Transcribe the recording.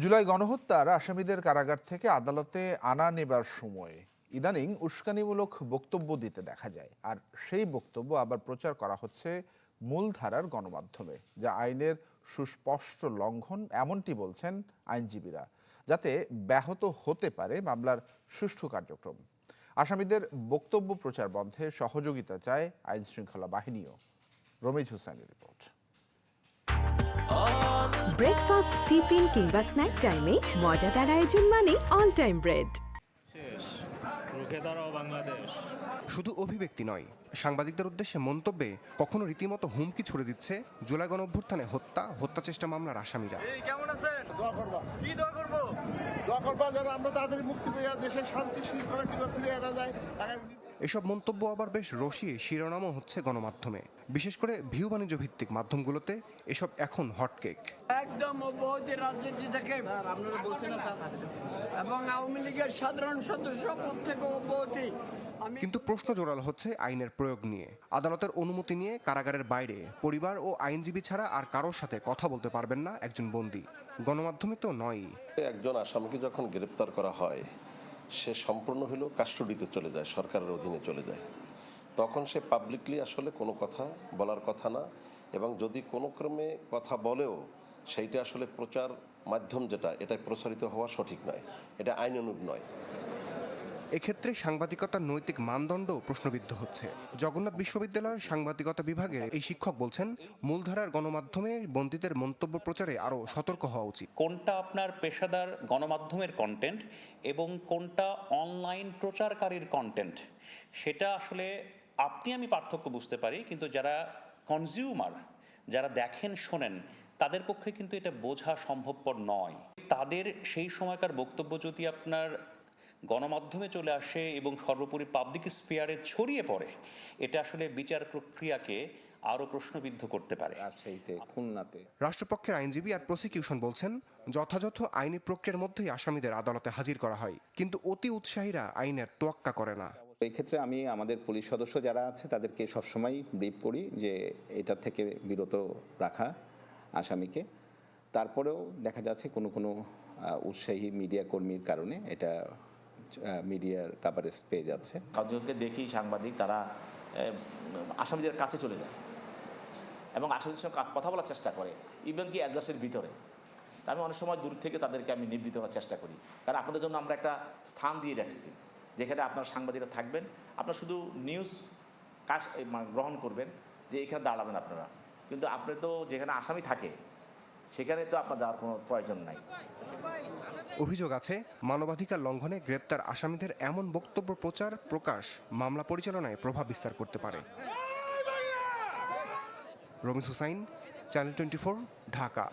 জুলাই গণহত্যার আসামিদের কারাগার থেকে আদালতে আনা নেবার সময় ইদানিং উস্কানিমূলক বক্তব্য দিতে দেখা যায়। আর সেই বক্তব্য আবার প্রচার করা হচ্ছে মূলধারার গণমাধ্যমে, যা আইনের সুস্পষ্ট লঙ্ঘন এমনটি বলছেন আইনজীবীরা, যাতে ব্যাহত হতে পারে মামলার সুষ্ঠু কার্যক্রম। আসামিদের বক্তব্য প্রচার বন্ধে সহযোগিতা চায় আইনশৃঙ্খলা বাহিনীও। রমিজ হোসেনের রিপোর্ট। ব্রেকফাস্ট টিফিন কিংবা স্ন্যাক টাইমে মজাদার আয়োজন মানে অল টাইম ব্রেড। বাংলাদেশ শুধু অভিব্যক্তি নয় সাংবাদিকদের উদ্দেশ্যে মন্তব্যে কখনো রীতিমতো হুমকি ছুড়ে দিচ্ছে জুলাই গণঅভ্যুত্থানে হত্যা হত্যা চেষ্টা মামলার আসামিরা। দোয়া করবা। কি দোয়া করব? দোয়া করবা যেন আমরা তাড়াতাড়ি মুক্তি পেয়ে শান্তি শৃঙ্খলা ফিরে আনা যায়। এসব মন্তব্য আবার বেশ রসিয়ে শিরোনামও হচ্ছে গণমাধ্যমে। বিশেষ করে ভিউ বাণিজ্য ভিত্তিক মাধ্যমগুলোতে এসব এখন হটকেক একদম অব্যাহতি রাজনীতি থেকে। এবং আওয়ামী লীগের সাধারণ সদস্য পদ থেকে অব্যাহতি কিন্তু প্রশ্ন জোরাল হচ্ছে আইনের প্রয়োগ নিয়ে। আদালতের অনুমতি নিয়ে কারাগারের বাইরে পরিবার ও আইনজীবী ছাড়া আর কারোর সাথে কথা বলতে পারবেন না একজন বন্দী। গণমাধ্যমে তো নয়ই। একজন আসামিকে যখন গ্রেপ্তার করা হয় সে সম্পূর্ণ হলেও কাস্টডিতে চলে যায়, সরকারের অধীনে চলে যায়। তখন সে পাবলিকলি আসলে কোনো কথা বলার কথা না এবং যদি কোনো ক্রমে কথা বলেও সেইটা আসলে প্রচার মাধ্যম যেটা এটা প্রচারিত হওয়া সঠিক নয়। এটা আইন আইনানুগ নয়। এক্ষেত্রে সাংবাদিকতার নৈতিক মানদণ্ড প্রশ্নবিদ্ধ হচ্ছে। জগন্নাথ বিশ্ববিদ্যালয়ের সাংবাদিকতা বিভাগের এই শিক্ষক বলছেন, মূলধারার গণমাধ্যমে বন্দীদের মন্তব্য প্রচারে আরও সতর্ক হওয়া উচিত। কোনটা আপনার পেশাদার গণমাধ্যমের কন্টেন্ট এবং কোনটা অনলাইন প্রচারকারীর কন্টেন্ট সেটা আসলে আপনি আমি পার্থক্য বুঝতে পারি, কিন্তু যারা কনজিউমার যারা দেখেন, শোনেন, তাদের পক্ষে কিন্তু এটা বোঝা সম্ভবপর নয়। তাদের সেই সময়কার বক্তব্য যদি আপনার গণমাধ্যমে চলে আসে এবং সর্বোপরি পাবলিক স্পেয়ারে ছড়িয়ে পড়ে এটা আসলে বিচার প্রক্রিয়াকে আরও প্রশ্নবিদ্ধ করতে পারে। রাজশাহীতে খুলনাতে। রাষ্ট্রপক্ষের আইনজীবী আর প্রসিকিউশন বলছেন যথাযথ আইনি প্রক্রিয়ার মধ্যেই আসামিদের আদালতে হাজির করা হয় কিন্তু অতি উৎসাহীরা আইনের তোয়াক্কা করে না। এই ক্ষেত্রে আমি আমাদের পুলিশ সদস্য যারা আছে তাদেরকে সবসময় ব্রিফ করি যে এটা থেকে বিরত রাখা আসামিকে। তারপরেও দেখা যাচ্ছে কোনো কোনো উৎসাহী মিডিয়া কর্মীর কারণে এটা মিডিয়ার কাভারেজ পেয়ে যাচ্ছে। কাউকে দেখি সাংবাদিক, তারা আসামিদের কাছে চলে যায় এবং আসামিদের সঙ্গে কথা বলার চেষ্টা করে ইভেন কি অ্যাডজাস্টের ভিতরে। আমি অনেক সময় দূর থেকে তাদেরকে আমি নিবৃত হওয়ার চেষ্টা করি। কারণ আপনাদের জন্য আমরা একটা স্থান দিয়ে রাখছি, যেখানে আপনার সাংবাদিকরা থাকবেন। আপনার শুধু নিউজ কাজ গ্রহণ করবেন, যে এখানে দাঁড়াবেন আপনারা। কিন্তু আপনি তো যেখানে আসামি থাকে সেখানে তো আপনার যাওয়ার কোনো প্রয়োজন নাই। অভিযোগ আছে, মানবাধিকার লঙ্ঘনে গ্রেপ্তার আসামিদের এমন বক্তব্য প্রচার প্রকাশ মামলা পরিচালনায় প্রভাব বিস্তার করতে পারে। Ramiz Hussain, channel twenty Dhaka.